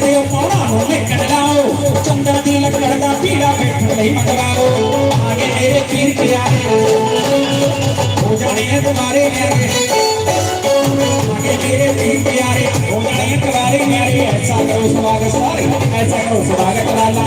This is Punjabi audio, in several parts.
لگ رہتا پیلا پٹوا دو آگے میرے پیر پیارے تمہارے آگے میرے پیر پیارے کماری میری ایسا کرو سواگت ایسا کرو سواگت والا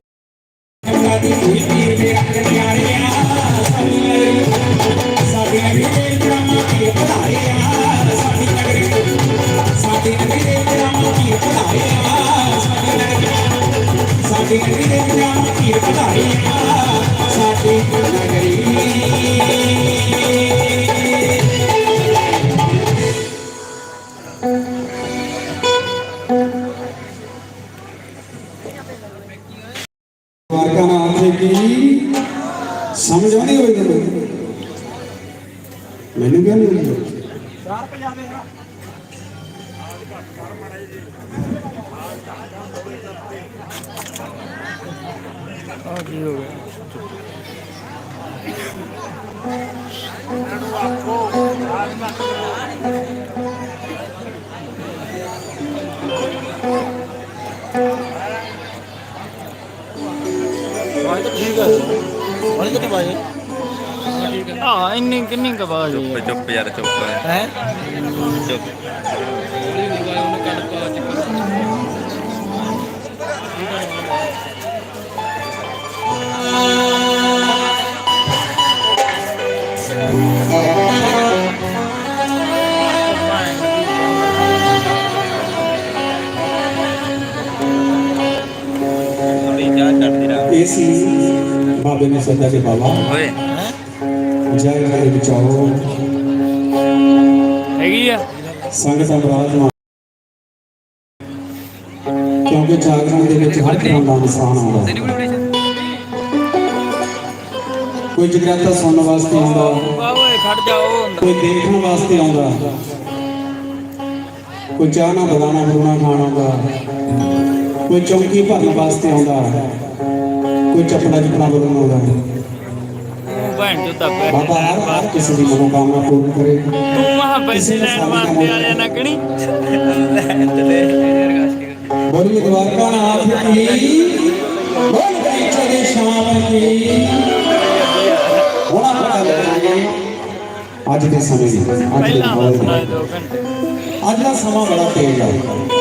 ਮੈਨੂੰ ਕਿਉਂ ਨਹੀਂ ਮਿਲੀ 450 ਦੇ ਆ ਕੀ ਹੋ ਗਿਆ ਇਹਨਾਂ ਨੂੰ ਆਖੋ ਆਜ ਨਾ ਕਰੋ ਵਾਹ ਤਾਂ ਠੀਕ ਹੈ ਵਾਹ ਤਾਂ ਕਿਵੇਂ ਆਏ ആ ഇനി ഇനിയൊക്കെ പോകാം ചുപ്പ് ചുപ്പ് ചേര Chup Chup Esse, uma abençoada de balão. Oi. ਜਾਏ ਕਰੇ ਬਚਾਓ ਹੈਗੀ ਆ ਸੰਗਤ ਅਪਰਾਧ ਨਾ ਕਿਉਂਕਿ ਜਾਗਰਣ ਦੇ ਵਿੱਚ ਹਰ ਤਰ੍ਹਾਂ ਦਾ ਨੁਕਸਾਨ ਆਉਂਦਾ ਕੋਈ ਜਗਰਾਤਾ ਸੁਣਨ ਵਾਸਤੇ ਆਉਂਦਾ ਖੜ ਜਾਓ ਕੋਈ ਦੇਖਣ ਵਾਸਤੇ ਆਉਂਦਾ ਕੋਈ ਚਾਹ ਨਾ ਬਦਾਨਾ ਬਰੂਣਾ ਖਾਣ ਆਉਂਦਾ ਕੋਈ ਚੌਂਕੀ ਭਰਨ ਵਾਸਤੇ ਆਉਂਦਾ ਕੋਈ ਚੱਪੜਾ ਚੱਪੜਾ ਬਰੂਣਾ ਆਉਂਦਾ اج کے اج کا بڑا تیز آ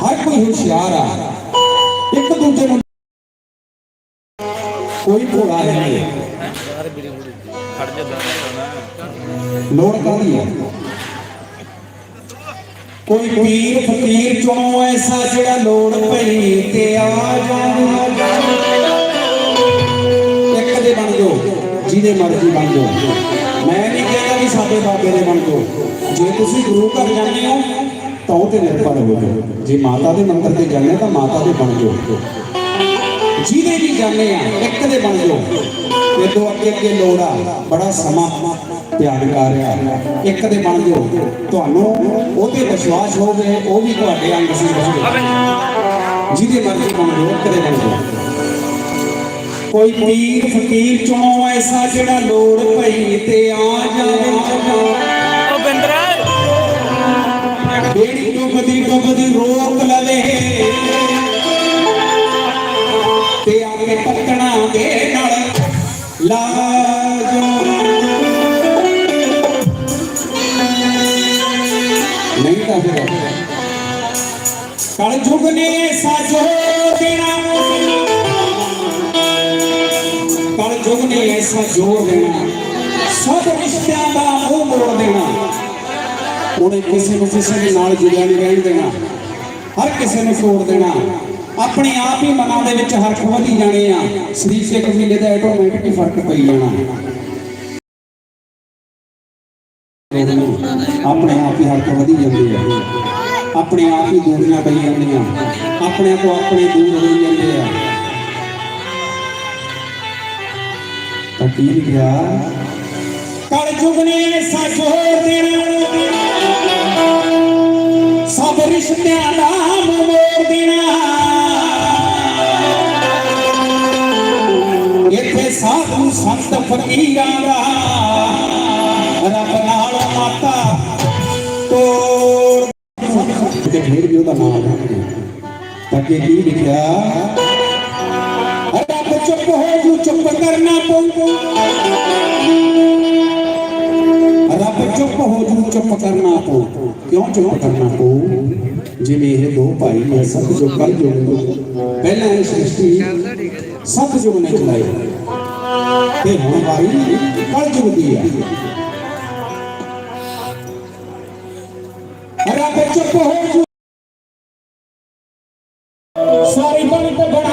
ہر کوئی ہوشیار آکے ਕੋਈ ਘੋੜਾ ਨਹੀਂ ਹੈ ਲੋੜ ਕੌਣੀ ਹੈ ਕੋਈ ਪੀਰ ਫਕੀਰ ਚੋਂ ਐਸਾ ਜਿਹੜਾ ਲੋੜ ਪਈ ਤੇ ਆ ਜਾਂਦਾ ਇੱਕ ਦੇ ਬਣ ਜਾਓ ਜਿਹਦੇ ਮਰਜ਼ੀ ਬਣ ਜਾਓ ਮੈਂ ਨਹੀਂ ਕਹਿੰਦਾ ਕਿ ਸਾਡੇ ਬਾਬੇ ਦੇ ਬਣ ਜਾਓ ਜੇ ਤੁਸੀਂ ਗੁਰੂ ਘਰ ਜਾਂਦੇ ਹੋ ਤਾਂ ਉਹ ਤੇ ਨਿਰਭਰ ਹੋ ਜਾਓ ਜੇ ਮਾਤਾ ਦੇ ਮੰਦਰ ਤੇ ਜਾਂਦੇ ਤਾਂ ਮਾਤਾ ਦੇ ਬਣ ਜਾਓ ਜਿਹਦੇ ਵੀ ਜਾਣੇ ਆ ਇੱਕ ਦੇ ਬਣ ਜਾਓ ਤੇ ਤੋਂ ਅੱਗੇ ਅੱਗੇ ਲੋੜ ਆ ਬੜਾ ਸਮਾਂ ਤਿਆਰ ਕਰ ਰਿਹਾ ਇੱਕ ਦੇ ਬਣ ਜਾਓ ਤੁਹਾਨੂੰ ਉਹਦੇ ਵਿਸ਼ਵਾਸ ਹੋਵੇ ਉਹ ਵੀ ਤੁਹਾਡੇ ਅੰਗ ਸੀ ਜਿਹਦੇ ਮਰਜ਼ੀ ਬਣ ਜਾਓ ਇੱਕ ਦੇ ਬਣ ਜਾਓ ਕੋਈ ਪੀਰ ਫਕੀਰ ਚੋਂ ਐਸਾ ਜਿਹੜਾ ਲੋੜ ਪਈ ਤੇ ਆ ਜਾਵੇ ਉਹ ਬਿੰਦਰਾ ਬੇੜੀ ਤੋਂ ਬਦੀ ਰੋ کل جگ نہیں ایسا کسی جگہ نہیں رین دینا ہر کسی چھوڑ دینا ਆਪਣੇ ਆਪ ਹੀ ਮਨਾਂ ਦੇ ਵਿੱਚ ਹਰਖ ਵਧੀ ਜਾਣੇ ਆ ਸਰੀਰ ਤੇ ਕਬੀਲੇ ਦਾ ਆਟੋਮੈਟਿਕ ਫਰਕ ਪਈ ਜਾਣਾ ਆਪਣੇ ਆਪ ਹੀ ਹਰਖ ਵਧੀ ਜਾਂਦੀ ਆ ਆਪਣੇ ਆਪ ਹੀ ਦੂਰੀਆਂ ਪਈ ਜਾਂਦੀਆਂ ਆਪਣੇ ਤੋਂ ਆਪਣੇ ਦੂਰ ਹੋ ਜਾਂਦੇ ਆ ਤਾਂ ਕੀ ਗਿਆ ਕਰ ਚੁਗਨੇ ਨੇ ਸੱਚ ਹੋਰ ਦੇਣਾ ਸਭ ਰਿਸ਼ਤਿਆਂ ਦਾ ਮੋੜ ਦੇਣਾ رپ چپ کرنا تو پائی ست پہ ست جو پڑی ہے تو ساری بڑا